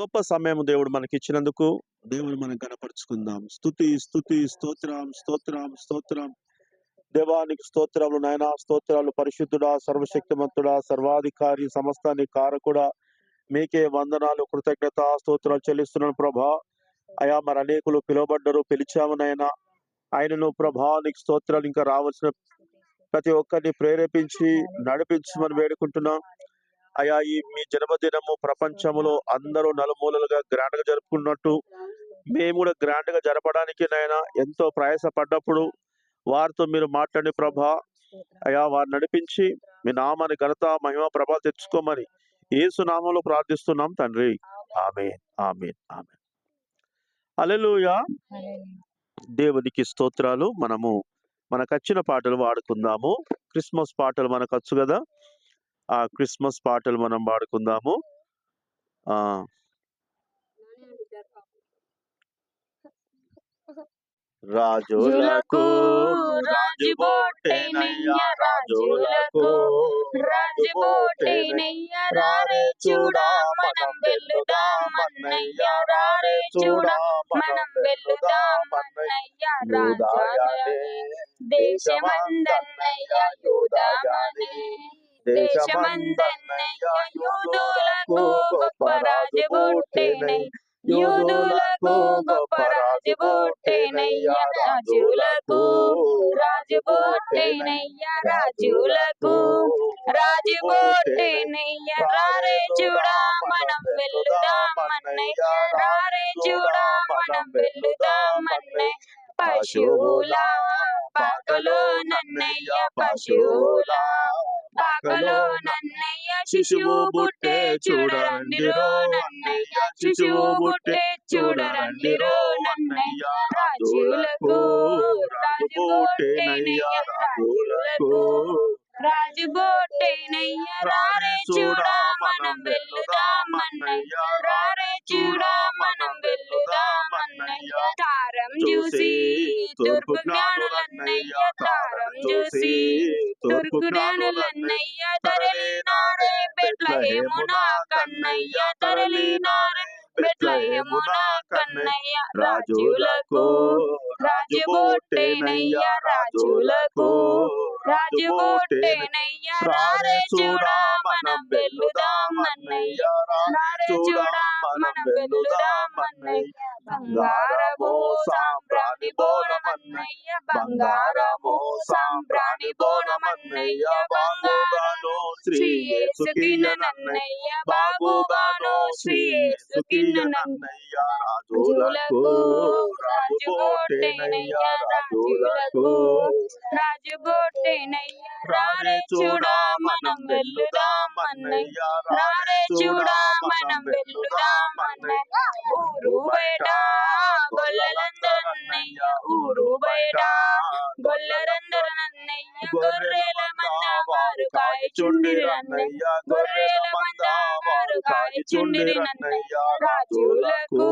గొప్ప సమయం దేవుడు మనకి ఇచ్చినందుకు దేవుడు మనం కనపరుచుకుందాం. స్థుతి స్తుతి స్తోత్రం స్తోత్రం స్తోత్రం. దేవానికి స్తోత్రాలు నాయన స్తోత్రాలు పరిశుద్ధుడా సర్వశక్తిమంతుడా సర్వాధికారి సమస్తాన్ని కారకుడా. మీకే వందనాలు కృతజ్ఞత స్తోత్రాలు చెల్లిస్తున్నాను ప్రభా. అయా మరి అనేకులు పిలువబడ్డరు పిలిచాము నాయన. ఆయనను ప్రభా నీకు స్తోత్రాలు ఇంకా రావాల్సిన ప్రతి ఒక్కరిని ప్రేరేపించి నడిపించమని వేడుకుంటున్నాం. అయా ఈ మీ జన్మదినము ప్రపంచంలో అందరూ నలుమూలలుగా గ్రాండ్గా జరుపుకున్నట్టు మేము కూడా గ్రాండ్గా జరపడానికి నాయన ఎంతో ప్రయాసపడ్డప్పుడు వారితో మీరు మాట్లాడి ప్రభా అయా వారు నడిపించి మీ నామాన్ని ఘనత మహిమ ప్రభా తెచ్చుకోమని ఏసునామంలో ప్రార్థిస్తున్నాం తండ్రి. ఆమె ఆమె ఆమె అలెలుయా దేవునికి స్తోత్రాలు. మనము మనకు వచ్చిన పాటలు వాడుకుందాము. క్రిస్మస్ పాటలు మనకు వచ్చు కదా. ఆ క్రిస్మస్ పాటలు మనం పాడుకుందాము. ఆ. రాజులకు రాజుబోటేనయ్య రాజులకు రాజుబోటేనయ్య రారే చూడా మనం వెళ్దామన్నయ్య రారే చూడా మనం వెళ్దామన్నయ్య రాజానే దేశమందన్నయ్య యూదామనే. దేశమందన్నయ్య యూదులకు గొప్ప రాజు పుట్టేనయ్య యూదులకు గొప్ప రాజు పుట్టేనయ్య రాజులకు రాజు పుట్టేనయ్య రాజులకు రాజు పుట్టేనయ్య రారే చూడా మనం వెళ్దామన్నయ్య రారే చూడా మనం వెళ్దామన్నయ్య పశువుల పాకలో నన్నయ్య పశువులా పాకలో నన్నయ్య శిశువు బుట్టే చూడరండిరో నన్నయ్య శిశువు బుట్టే చూడరండిరో నన్నయ్య రాజులకు రాజు బోటేనయ్య రాజులకు. రాజు బోటేనయ్య రారే చూడా మనం వెళ్దామన్నయ్య రారే చూడా. రారే చూడా మనం వెళ్దామన్నయ్య రారే చూడా మనం వెల్లుదాం అన్నయ్య. బంగారమో సాంబ్రాణి బోనమన్నయ్య బంగారమో సాంబ్రాణి బోనమన్నయ్య బాగుగాను శ్రీ నన్న రాజులకు రాజు బోటేనయ్య రారే చూడా మనం వెళ్దామన్నయ్య రారే చూడా మనం వెళ్దామన్నయ్య ఊరు బయట గొల్లలందరన్నయ్య ఊరు బయట గొల్లరందరన్నయ్య గొర్రెల మంద వారు కాయచుండిరన్నయ్య గొర్రెల మంద వారు కాయచుండిరన్నయ్య రాజులకు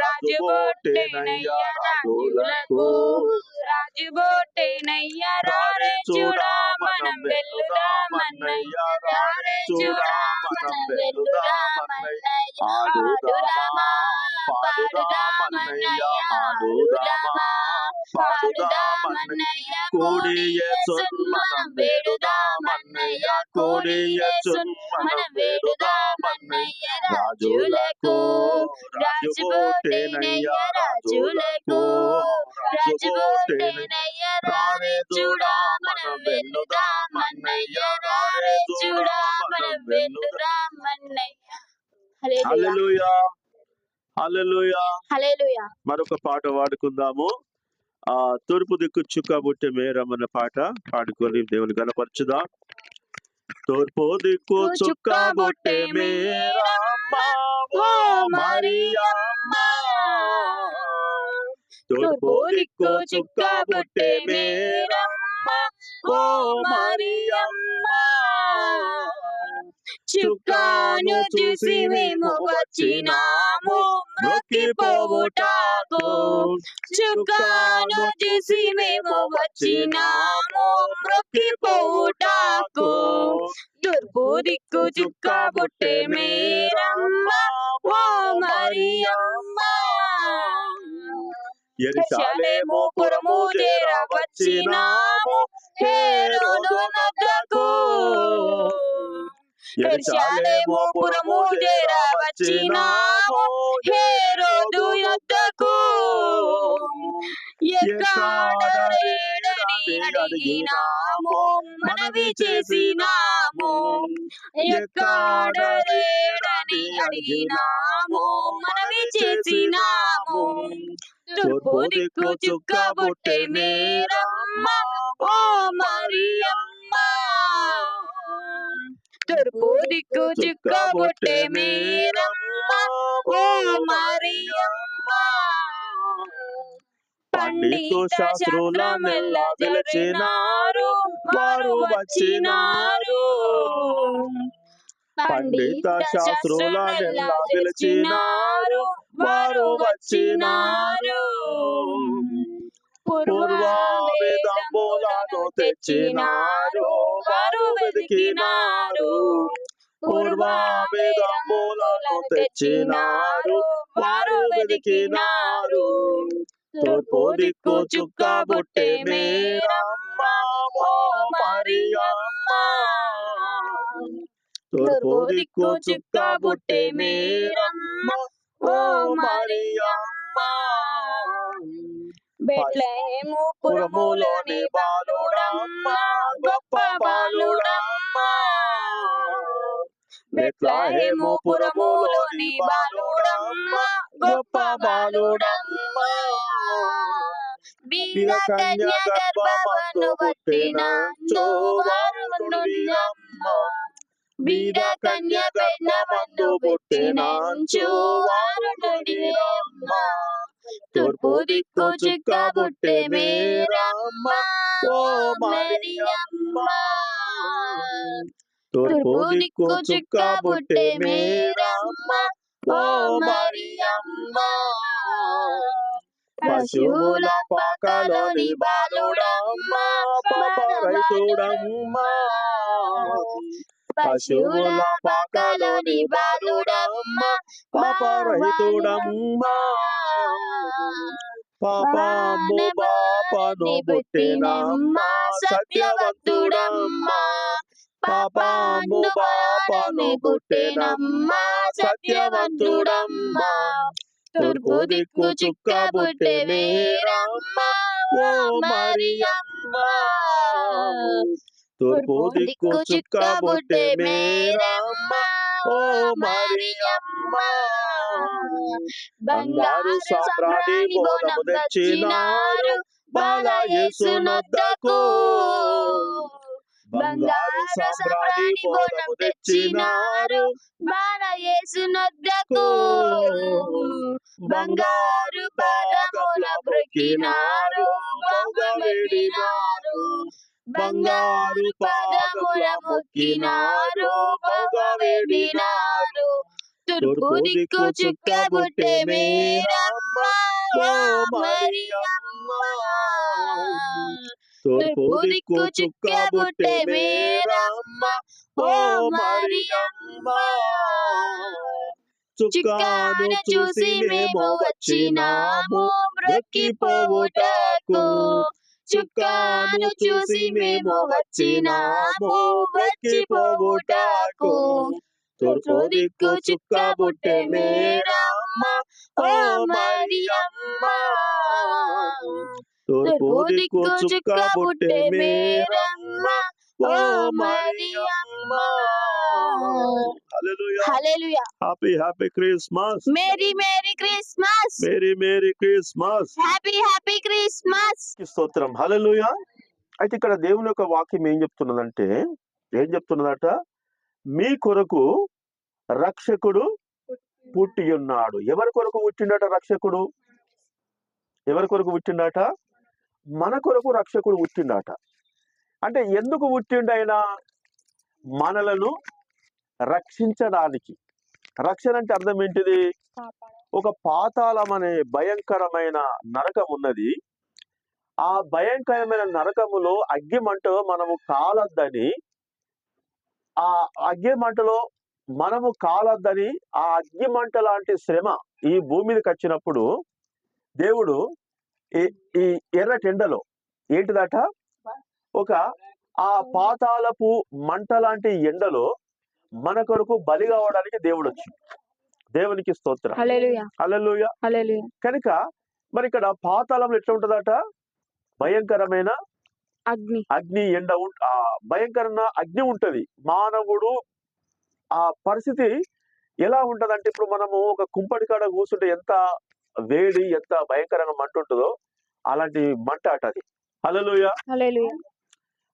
రాజు బోటేనయ్య రాజులకు రాజు బోటేనయ్య రారే చూడా మనం వెళ్దామన్నయ్య రారే చూడా మనం వెళ్దామన్నయ్య ఆడుదామా పాడుదామన్నయ్య ఆడుదామా పాడుదామన్నయ్య కోడి యేసున్ మనం వేడుదామన్నయ్య కోడి యేసున్ మనం వేడుదామన్నయ్య రాజులకు రాజు బోటేనయ్య రాజులకు రాజు బోటేనయ్య రారే చూడా మనం వెళ్దామన్నయ్య రారే చూడా మనం వెళ్దామన్నయ్య హల్లెలూయా హల్లెలూయా హల్లెలూయా మరొక పాట పాడుకుందాము ఆ తూర్పు దిక్కు చుక్క బుట్టె మేరమ్మన్న పాట పాడుకొని దేవుని కనపరచుదాం తూర్పు దిక్కు చుక్క బుట్టె మేరమ్మ ఓ మరియమ్మ దిక్కు చుక్క బుట్టె మేరమ్మ ఓ మరియమ్మ. చుక్కాను చూసి మేము వచ్చినాము మొక్కిపోవుటాకు చుక్కాను చూసి మేము వచ్చినాము మొక్కిపోవుటాకు తూర్పు దిక్కు చుక్క బుట్టే మేరమ్మ ఓ ఎరుషలేము పురము చేర వచ్చినాము. హేరోదు నద్దకు ఎరుషలేము పురము చేర వచ్చినాము. హేరోదు యొద్దకు ఎక్కడలేడని అడిగినాము మనవి చేసినాము. ఎక్కడలేడని అడిగినాము మనవి చేసినాము. మేరమ్మ ఓ మరియమ్మ. తూర్పు దిక్కు చుక్క బుట్టె మేరమ్మ ఓ మరియమ్మ. పండిత శాస్త్రుల మెల్ల తెలిచినారు వారు వచ్చినారు. పండిత శాస్త్రుల మెల్ల వారు వచ్చినారు. పూర్వ తెచ్చినారు. వారు వెతికినారు పూర్వ తెచ్చినారు. వారు వెతికినారు తూర్పు దిక్కు చుక్క బుట్టె మేరమ్మ మరియమ్మ తూర్పు దిక్కు చుక్క బుట్టె మేరమ్మ ఓ మరియమ్మ. బెట్లహేము పురములోని బాలుడమ్మ గొప్ప బాలుడమ్మ. బెత్లహేము పురములోని బాలుడమ్మ గొప్ప బాలుడమ్మ. వీర కన్య గర్భమందు పుట్టిన వారు నుండియమ్మ వీర కన్య గర్భమందు పుట్టిన వారు నుండియమ్మ తూర్పు దిక్కు చుక్క బుట్టె మేరమ్మ. ఓ మరియమ్మ తూర్పు దిక్కు చుక్క బుట్టె మేరమ్మ. ఓ మరియమ్మ పశువుల పాకలోని బాలుడమ్మ. రైతుడమ్మ పశువుల పాకలోని బాలుడమ్మ పాప రైతుడమ్మ పాపము పాపను పుట్టినమ్మ సత్యవంతుడమ్మ. పాపము పాపను పుట్టినమ్మ సత్యవంతుడమ్మ. తూర్పు దిక్కు చుక్క బుట్టె మేరమ్మ ఓ మరియమ్మ. తూర్పు దిక్కు చుక్క బుట్టె మేరమ్మ. ఓ మరియమ్మ. బంగారు సామ్రాణి బోధము తెచ్చినారు బాల యేసునొద్దకు బంగారు సామ్రాణి బోధము తెచ్చినారు బాల యేసునొద్దకు బంగారు పాదముల బ్రొక్కినారు బహుగా వేడినారు. బంగారు పాదముల మొక్కినారు బహుగా వేడినారు. తూర్పు దిక్కు చుక్క బుట్టె మేరమ్మ తూర్పు దిక్కు చుక్క బుట్టె మేరమ్మ ఓ మరియమ్మ. చుక్కాను చూసి మేము వచ్చినాము బ్రొక్కిపోవుటకు చుక్కాను చూసి మేము వచ్చినాము. బ్రొక్కిపోవుటకు తూర్పు దిక్కు చుక్క బుట్టె మేరమ్మ ఓ మరియమ్మ. తూర్పు దిక్కు చుక్క బుట్టె మేరమ్మ ఓ Mariyamma. Hallelujah. Hallelujah. Happy Christmas. Merry merry Christmas. Merry merry Christmas. Happy happy Christmas. స్తోత్రం. హల్లెలూయా. అయితే ఇక్కడ దేవుని యొక్క వాక్యం ఏం చెప్తున్నదంటే ఏం చెప్తున్నదట? మీ కొరకు రక్షకుడు పుట్టి ఉన్నాడు. ఎవరి కొరకు పుట్టిండట రక్షకుడు? ఎవరి కొరకు పుట్టిండట? మన కొరకు రక్షకుడు పుట్టిండట. అంటే ఎందుకు పుట్టిండైనా? మనలను రక్షించడానికి. రక్షణ అంటే అర్థం ఏంటిది? ఒక పాతాళం అనే భయంకరమైన నరకం ఉన్నది ఆ భయంకరమైన నరకములో అగ్గి మంట మనము కాలద్దని ఆ అగ్గి మంటలో మనము కాలద్దని ఆ అగ్గి మంట లాంటి శ్రమ ఈ భూమి మీదకి వచ్చినప్పుడు దేవుడు ఈ ఎర్రటి ఎండలో ఏంటిదట? ఒక ఆ పాతాలపు మంట లాంటి ఎండలో మన కొరకు బలి కావడానికి దేవుడు వచ్చింది దేవునికి స్తోత్రం. కనుక మరి ఇక్కడ పాతాళంలో ఎట్లా ఉంటదట? భయంకరమైన అగ్ని. అగ్ని ఎండ ఆ భయంకరమైన అగ్ని ఉంటది. మానవుడు ఆ పరిస్థితి ఎలా ఉంటదంటే ఇప్పుడు మనము ఒక కుంపటి కాడ కూర్చుంటే ఎంత వేడి ఎంత భయంకరంగా మంట ఉంటుందో అలాంటి మంట అట అది.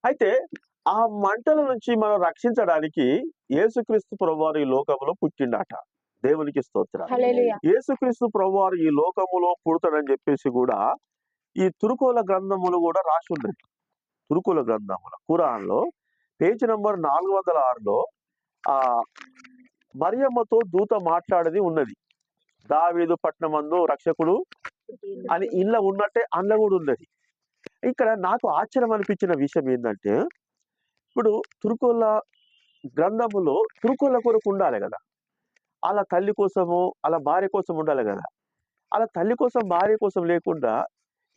అయితే ఆ మంటల నుంచి మనం రక్షించడానికి యేసుక్రీస్తు ప్రభువారు ఈ లోకంలో పుట్టిండట. దేవునికి స్తోత్రం యేసుక్రీస్తు ప్రభువారు ఈ లోకములో పుడతాడని చెప్పేసి కూడా ఈ తురుకోల గ్రంథములు కూడా రాసి ఉన్నది తురుకుల గ్రంథముల. ఖురాన్లో పేజ్ నంబర్ నాలుగు వందల ఆరులో ఆ మరియమ్మతో దూత మాట్లాడేది ఉన్నది. దావీదు పట్నమందు రక్షకుడు అని ఇళ్ళ ఉన్నట్టే అందులో కూడా ఉన్నది. ఇక్కడ నాకు ఆశ్చర్యం అనిపించిన విషయం ఏంటంటే ఇప్పుడు తురుకుల గ్రంథములో తురుకుల కొరకు ఉండాలి కదా. అలా తల్లి కోసము అలా భార్య కోసం ఉండాలి కదా. అలా తల్లి కోసం భార్య కోసం లేకుండా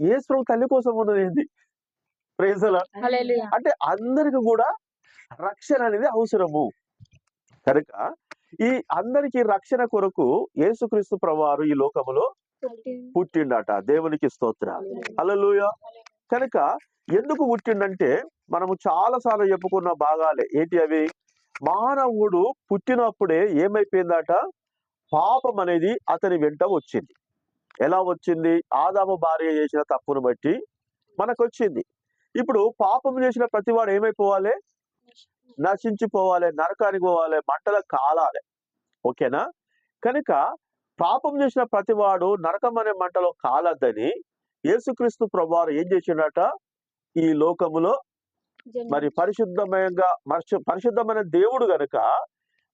ఏసు తల్లి కోసం ఉన్నది ఏంటి ప్రేజల అంటే అందరికి కూడా రక్షణ అనేది అవసరము. కనుక ఈ అందరికి రక్షణ కొరకు యేసుక్రీస్తు ప్రభువారు ఈ లోకములో పుట్టిండట. దేవునికి స్తోత్రాలు. హల్లెలూయా. కనుక ఎందుకు పుట్టిండంటే మనము చాలా సార్లు చెప్పుకున్న భాగాలే. ఏంటి అవి? మానవుడు పుట్టినప్పుడే ఏమైపోయిందట? పాపం అనేది అతని వెంట వచ్చింది. ఎలా వచ్చింది? ఆదాము భార్య చేసిన తప్పును బట్టి మనకు వచ్చింది ఇప్పుడు పాపం చేసిన ప్రతివాడు ఏమైపోవాలి? నశించిపోవాలి నరకానికి పోవాలి మంటలకు కాలాలి. ఓకేనా? కనుక పాపం చేసిన ప్రతివాడు నరకం అనే మంటలో కాలద్దని యేసుక్రీస్తు ప్రభువారు ఏం చేసిండట? ఈ లోకములో మరి పరిశుద్ధమయంగా పరిశుద్ధమైన దేవుడు గనుక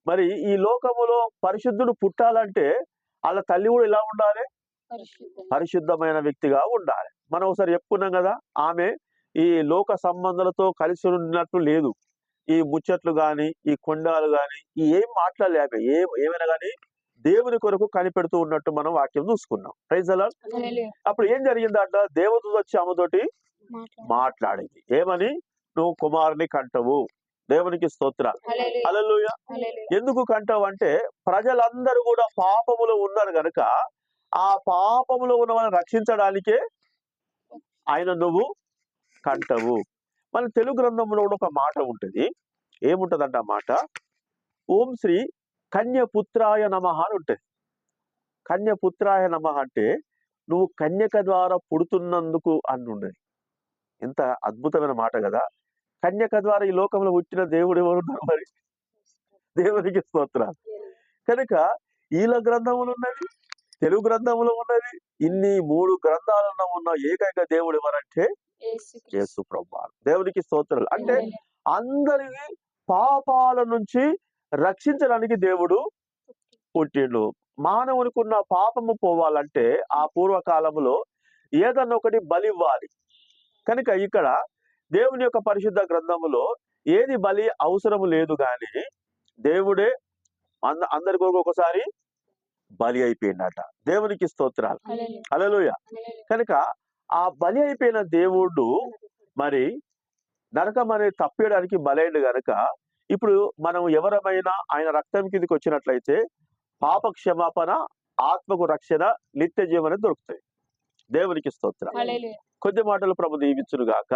మరి ఈ లోకములో పరిశుద్ధుడు పుట్టాలంటే వాళ్ళ తల్లి కూడా ఎలా ఉండాలి? పరిశుద్ధమైన వ్యక్తిగా ఉండాలి. మనం ఒకసారి చెప్పుకున్నాం కదా ఆమె ఈ లోక సంబంధాలతో కలిసి ఉన్నట్లు లేదు. ఈ ముచ్చట్లు గాని ఈ కొండాలు గాని ఈ ఏం మాట్లాడలే ఆమె. ఏ ఏమైనా గాని దేవుని కొరకు కనిపెడుతూ ఉన్నట్టు మనం వాక్యం చూసుకున్నాం. ప్రైజ్ అలా అప్పుడు ఏం జరిగిందంట? దేవదూత వచ్చి ఆమెతోటి మాట్లాడింది. ఏమని? నువ్వు కుమారుని కంటవు. దేవునికి స్తోత్రాలు హల్లెలూయా. అలలుయ ఎందుకు కంటావు అంటే ప్రజలందరూ కూడా పాపములో ఉన్నారు గనుక ఆ పాపములో ఉన్న వాళ్ళని రక్షించడానికే ఆయన నువ్వు కంటవు. మన తెలుగు గ్రంథంలో ఒక మాట ఉంటుంది. ఏముంటదంట మాట? ఓం శ్రీ కన్యపుత్రాయ నమ అని ఉంటుంది. కన్యపుత్రాయ నమ అంటే నువ్వు కన్యక ద్వారా పుడుతున్నందుకు అని ఉండేది ఎంత అద్భుతమైన మాట కదా. కన్యక ద్వారా ఈ లోకంలో పుట్టిన దేవుడు ఎవరున్నారు మరి? దేవునికి స్తోత్రాలు. కనుక ఈల గ్రంథములు ఉన్నది తెలుగు గ్రంథములు ఉన్నది. ఇన్ని మూడు గ్రంథాలలో ఉన్న ఏకైక దేవుడు ఎవరంటే? యేసు ప్రభు దేవునికి స్తోత్రాలు. అంటే అందరికి పాపాల నుంచి రక్షించడానికి దేవుడు పుట్టిండు. మానవునికి ఉన్న పాపము పోవాలంటే ఆ పూర్వకాలంలో ఏదన్నా ఒకటి బలి ఇవ్వాలి కనుక ఇక్కడ దేవుని యొక్క పరిశుద్ధ గ్రంథములో ఏది బలి అవసరం లేదు కానీ దేవుడే అంద అందరి కొరకు ఒకసారి బలి అయిపోయిందట దేవునికి స్తోత్రాలు. అలలుయ కనుక ఆ బలి అయిపోయిన దేవుడు మరి నరకం అనేది తప్పేయడానికి బలైండు గనక ఇప్పుడు మనం ఎవరమైనా ఆయన రక్తం కిందకి వచ్చినట్లయితే పాప క్షమాపణ ఆత్మకు రక్షణ నిత్య జీవనం దొరుకుతాయి. దేవునికి స్తోత్రం కొద్ది మాటలు ప్రభు దీవించును గాక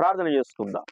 ప్రార్థన చేసుకుందాం.